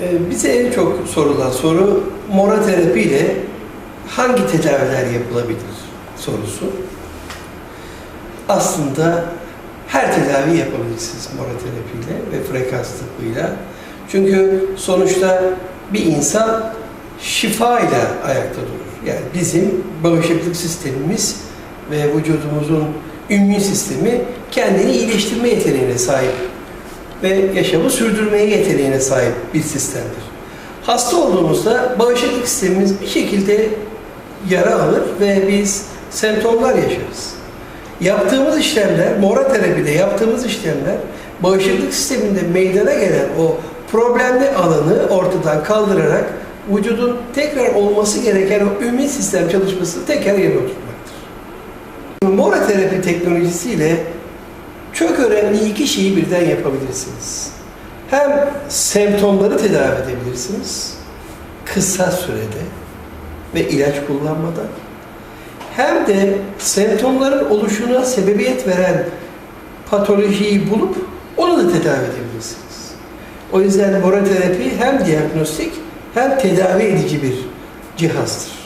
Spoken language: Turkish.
Ee, Bize en çok sorulan soru mora terapi ile hangi tedaviler yapılabilir sorusu. Aslında her tedavi yapabilirsiniz mora terapiyle ve frekans tıbbıyla. Çünkü sonuçta bir insan şifa ile ayakta durur. Yani bizim bağışıklık sistemimiz ve vücudumuzun immün sistemi kendini iyileştirme yeteneğine sahip ve yaşamı sürdürmeye yeteneğine sahip bir sistemdir. Hasta olduğumuzda bağışıklık sistemimiz bir şekilde yara alır ve biz semptomlar yaşarız. Yaptığımız işlemler, mora terapide yaptığımız işlemler bağışıklık sisteminde meydana gelen o problemli alanı ortadan kaldırarak vücudun tekrar olması gereken o ümit sistem çalışmasını tekrar yerine oturtmaktır. Mora terapi teknolojisiyle çok önemli iki şeyi birden yapabilirsiniz. Hem semptomları tedavi edebilirsiniz kısa sürede ve ilaç kullanmadan hem de semptomların oluşuna sebebiyet veren patolojiyi bulup onu da tedavi edebilirsiniz. O yüzden mora terapi hem diagnostik hem tedavi edici bir cihazdır.